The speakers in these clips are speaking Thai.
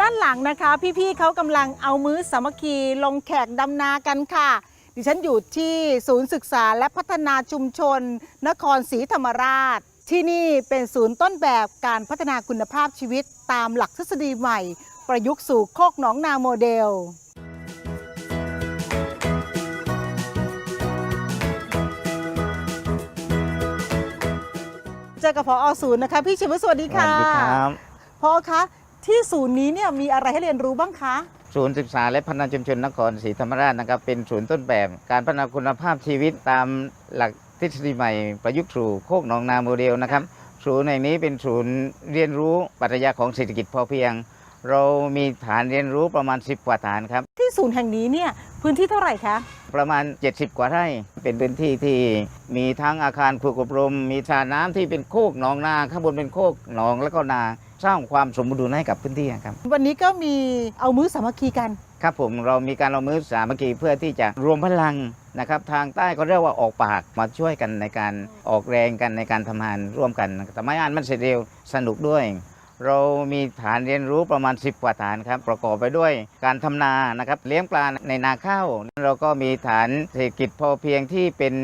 ด้านหลังนะคะ พี่ๆเขากำลังเอามื้อสามัคคีลงแขกดำนากันค่ะ ดิฉันอยู่ที่ศูนย์ศึกษาและพัฒนาชุมชน นครศรีธรรมราช ที่นี่เป็นศูนย์ต้นแบบการพัฒนาคุณภาพชีวิตตามหลักทฤษฎีใหม่ ประยุกต์สู่โคกหนองนาโมเดลเจอกับพอศูนย์นะคะ พี่ชิวสวัสดีสวัค่ะสดีครับพอคะ ที่ศูนย์นี้เนี่ยมีอะไรให้เรียนรู้บ้างคะศูนย์ศึกษาและพัฒนาชุมชนนครศรีธรรมราชนะครับเป็นศูนย์ต้นแบบการพัฒนาคุณภาพชีวิตตามหลักทฤษฎีใหม่ประยุกต์สู่โคกหนองนาโมเดลนะครับศูนย์แห่งนี้เป็นศูนย์เรียนรู้ปรัชญาของเศรษฐกิจพอเพียง เรามีฐานเรียนรู้ประมาณ 10 กว่าฐานครับ ที่ศูนย์แห่งนี้เนี่ยพื้นที่เท่าไหร่คะประมาณ 70 กว่าไร่ เป็นพื้นที่ที่มีทั้งอาคารฝึกอบรม มีสระน้ำที่เป็นโคกหนองนา ข้างบนเป็นโคกหนองแล้วก็นา สร้างความสมดุลให้กับพื้นที่ครับวันนี้ก็มีเอามื้อสามัคคีกัน ครับผมเรามีการลงมือสามัคคีเพื่อที่จะรวมพลังนะครับทางใต้ก็เรียกว่าออกปากมาช่วยกันในการออกแรงกันในการทำงานร่วมกันทำให้งานมันเสร็จเร็วสนุกด้วย เรามีฐานเรียนรู้ประมาณ 10 กว่าฐานครับประกอบไปด้วยการทำนานะครับเลี้ยงปลาในนาข้าวเราก็มีฐานเศรษฐกิจพอเพียงที่เป็น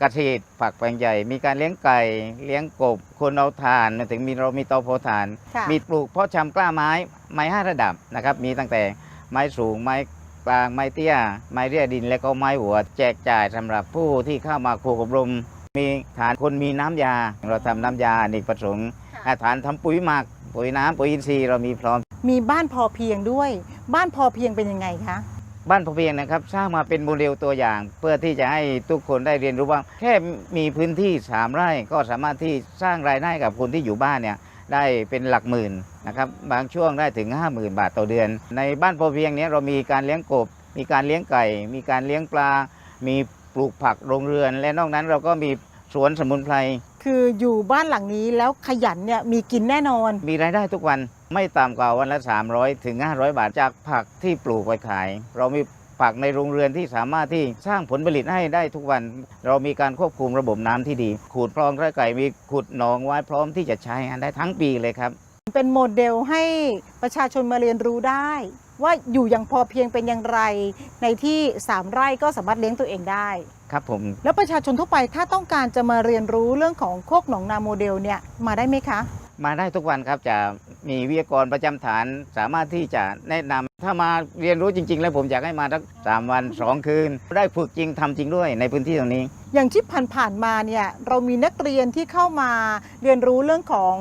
เกษตรฝักแปลงใหญ่ มีการเลี้ยงไก่ เลี้ยงกบ คนเอาถ่าน ถึงมีเรามีเตาเผาถ่าน ค่ะ มีปลูกเพาะชำกล้าไม้ไม้ห้าระดับนะครับ มีตั้งแต่ไม้สูงไม้กลางไม้เตี้ย ไม้เรียดินและก็ไม้หัวแจกจ่ายสำหรับผู้ที่เข้ามาครูอบรม มีฐานคนมีน้ำยา เราทำน้ำยาอเนกประสงค์อ่าฐานทำปุ๋ยหมัก ปุ๋ยน้ำปุ๋ยอินทรีย์เรามีพร้อม มีบ้านพอเพียงด้วย บ้านพอเพียงเป็นยังไงคะ บ้านพอเพียงนะครับสร้างมาเป็นโมเดลตัวอย่าง เพื่อที่จะให้ทุกคนได้เรียนรู้ว่า แค่มีพื้นที่3ไร่ก็สามารถที่สร้างรายได้กับคนที่อยู่บ้านเนี่ยได้เป็นหลักหมื่นนะครับบางช่วงได้ถึง 50,000 บาทต่อเดือน ในบ้านพอเพียงเนี้เรามีการเลี้ยงกบ มีการเลี้ยงไก่ มีการเลี้ยงปลา มีปลูกผักโรงเรือน และนอกนั้นเราก็มีสวนสมุนไพร คืออยู่บ้านหลังนี้แล้วขยันเนี่ยมีกินแน่นอน มีรายได้ทุกวันไม่ต่ำกว่าวันละ 300 ถึง 500 บาทจากผักที่ปลูกไว้ขาย เรามีผักในโรงเรือนที่สามารถที่สร้างผลผลิตให้ได้ทุกวัน เรามีการควบคุมระบบน้ำที่ดีขูดคลองไร่ไก่มีขุดหนองไว้พร้อมที่จะใช้งานได้ทั้งปีเลยครับ เป็นโมเดลให้ประชาชนมาเรียนรู้ได้ ว่าอยู่อย่างพอเพียงเป็นอย่างไร ในที่สามไร่ก็สามารถเลี้ยงตัวเองได้ ครับผม แล้วประชาชนทั่วไปถ้าต้องการจะมาเรียนรู้เรื่องของโคกหนองนาโมเดลเนี่ยมาได้ไหมคะ มาได้ทุกวันครับจะมีวิทยากรประจำฐานสามารถที่จะแนะนำถ้ามาเรียนรู้จริง ๆ แล้วผมอยากให้มาสักสามวันสองคืน ได้ฝึกจริงทำจริงด้วยในพื้นที่ตรงนี้ อย่างที่ผ่านๆมาเนี่ยเรามีนักเรียนที่เข้ามาเรียนรู้เรื่องของ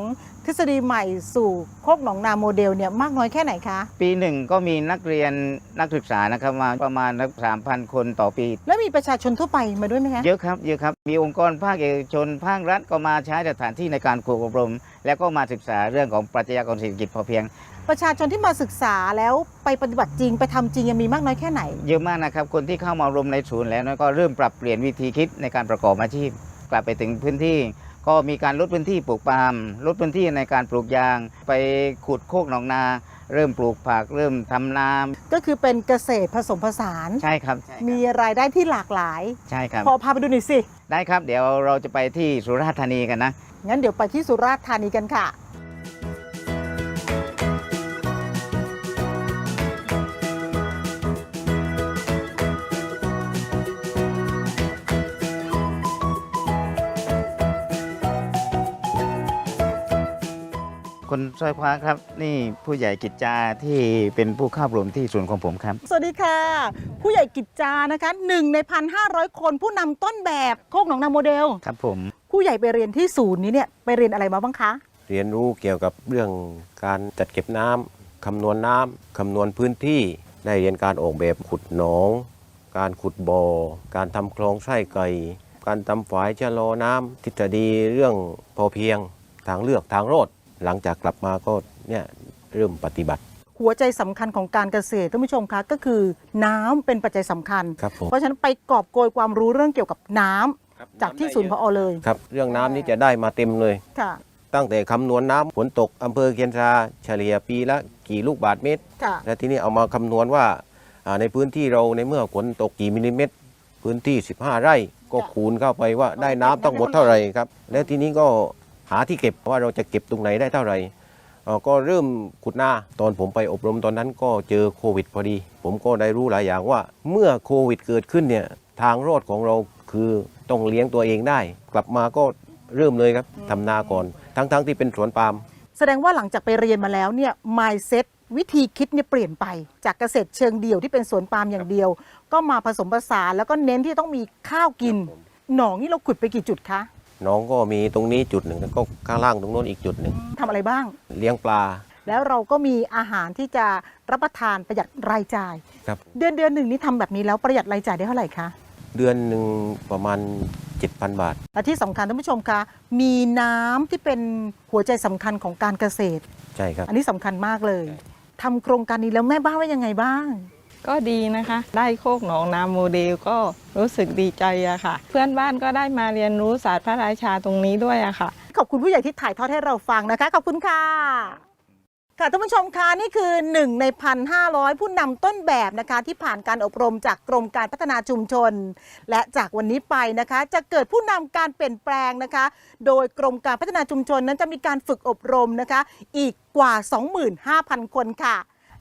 ทฤษฎีใหม่สู่โคกหนองนาโมเดลเนี่ยมากน้อยแค่ไหนคะ ปีหนึ่งก็มีนักเรียนนักศึกษานะครับมาประมาณสามพันคนต่อปี แล้วมีประชาชนทั่วไปมาด้วยไหมคะ เยอะครับเยอะครับ มีองค์กรภาคเอกชนภาครัฐก็มาใช้สถานที่ในการครูอบรม แล้วก็มาศึกษาเรื่องของปรัชญาของเศรษฐกิจพอเพียง ประชาชนที่มาศึกษาแล้วไปปฏิบัติจริงไปทำจริงยังมีมากน้อยแค่ไหน เยอะมากนะครับ คนที่เข้ามาอบรมในศูนย์แล้วก็เริ่มปรับเปลี่ยนวิธีคิดในการประกอบอาชีพ กลับไปถึงพื้นที่ ก็มีการลดพื้นที่ปลูกปาล์มลดพื้นที่ในการปลูกยาง ไปขุดโคกหนองนา เริ่มปลูกผัก เริ่มทำนาก็คือเป็นเกษตรผสมผสานใช่ครับใช่ครับมีรายได้ที่หลากหลายใช่ครับพอพาไปดูหน่อยสิได้ครับ เดี๋ยวเราจะไปที่สุราษฎร์ธานีกันนะงั้นเดี๋ยวไปที่สุราษฎร์ธานีกันค่ะ คนซอยคว้าครับ นี่ผู้ใหญ่กิจจาที่เป็นผู้เข้าอบรมที่ศูนย์ของผมครับ สวัสดีค่ะ ผู้ใหญ่กิจจานะคะหนึ่งในพันห้าร้อยคนผู้นำต้นแบบโคกหนองนาโมเดล ครับผม ผู้ใหญ่ไปเรียนที่ศูนย์นี้เนี่ยไปเรียนอะไรมาบ้างคะเรียนรู้เกี่ยวกับเรื่องการจัดเก็บน้ำคำนวณน้ำคำนวณพื้นที่ได้เรียนการออกแบบขุดหนอง การขุดบ่อการทำคลองไส้ไก่ การทำฝายชะลอน้ำทฤษฎีเรื่องพอเพียง ทางเลือกทางรอด หลังจากกลับมาก็เนี่ยเริ่มปฏิบัติ หัวใจสำคัญของการเกษตรท่านผู้ชมคะก็คือน้ำเป็นปัจจัยสำคัญ ครับผมเพราะฉะนั้นไปกอบโกยความรู้เรื่องเกี่ยวกับน้ำจากที่ศูนย์พอเลยครับเรื่องน้ำนี่จะได้มาเต็มเลย ค่ะตั้งแต่คำนวณน้ำฝนตกอำเภอเคียนซาเฉลี่ยปีละกี่ลูกบาทเมตร ค่ะ และทีนี้เอามาคำนวณว่าอ่าในพื้นที่เราในเมื่อฝนตกกี่มิลลิเมตร พื้นที่ 15 ไร่ก็คูณเข้าไปว่าได้น้ำต้องหมดเท่าไหร่ครับ แล้วทีนี้ก็ หาที่เก็บว่าเราจะเก็บตรงไหนได้เท่าไหร่เอ่อก็เริ่มขุดหน้าตอนผมไปอบรมตอนนั้นก็เจอโควิดพอดี ผมก็ได้รู้หลายอย่างว่า เมื่อโควิดเกิดขึ้นเนี่ยทางรอดของเราคือต้องเลี้ยงตัวเองได้ กลับมาก็เริ่มเลยครับทำนาก่อน ทั้งๆที่เป็นสวนปาล์มแสดงว่าหลังจากไปเรียนมาแล้วเนี่ย mindset วิธีคิดเนี่ยเปลี่ยนไป จากเกษตรเชิงเดี่ยวที่เป็นสวนปาล์มอย่างเดียว ก็มาผสมผสานแล้วก็เน้นที่ต้องมีข้าวกินครับผมหนองนี่เราขุดไปกี่จุดคะ น้องก็มีตรงนี้จุดหนึ่งแล้วก็ข้างล่างตรงโน้นอีกจุดหนึ่งทำอะไรบ้าง เลี้ยงปลา แล้วเราก็มีอาหารที่จะรับประทานประหยัดรายจ่าย ครับ เดือนเดือนหนึ่งนี่ทำแบบนี้แล้วประหยัดรายจ่ายได้เท่าไหร่คะเดือนหนึ่งประมาณ 7,000 บาท และที่สำคัญท่านผู้ชมคะมีน้ำที่เป็นหัวใจสำคัญของการเกษตร ใช่ครับ อันนี้สำคัญมากเลยทำโครงการนี้แล้วแม่บ้านว่ายังไงบ้าง ก็ดีนะคะ ได้โคกหนองนาโมเดลก็รู้สึกดีใจอะค่ะ เพื่อนบ้านก็ได้มาเรียนรู้ศาสตร์พระราชาตรงนี้ด้วยอะค่ะ ขอบคุณผู้ใหญ่ที่ถ่ายทอดให้เราฟังนะคะ ขอบคุณค่ะ ค่ะท่านผู้ชมคะนี่คือ 1 ใน 1,500 ผู้นำต้นแบบนะคะ ที่ผ่านการอบรมจากกรมการพัฒนาชุมชน และจากวันนี้ไปนะคะ จะเกิดผู้นำการเปลี่ยนแปลงนะคะ โดยกรมการพัฒนาชุมชนนั้นจะมีการฝึกอบรมนะคะ อีกกว่า 25,000 คนค่ะ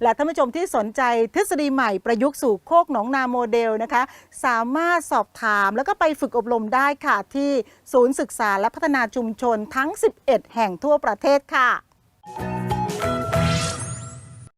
และท่านผู้ชมที่สนใจทฤษฎีใหม่ประยุกต์สู่โคกหนองนาโมเดลนะคะ สามารถสอบถามแล้วก็ไปฝึกอบรมได้ค่ะ ที่ศูนย์ศึกษาและพัฒนาชุมชนทั้ง 11 แห่งทั่วประเทศค่ะ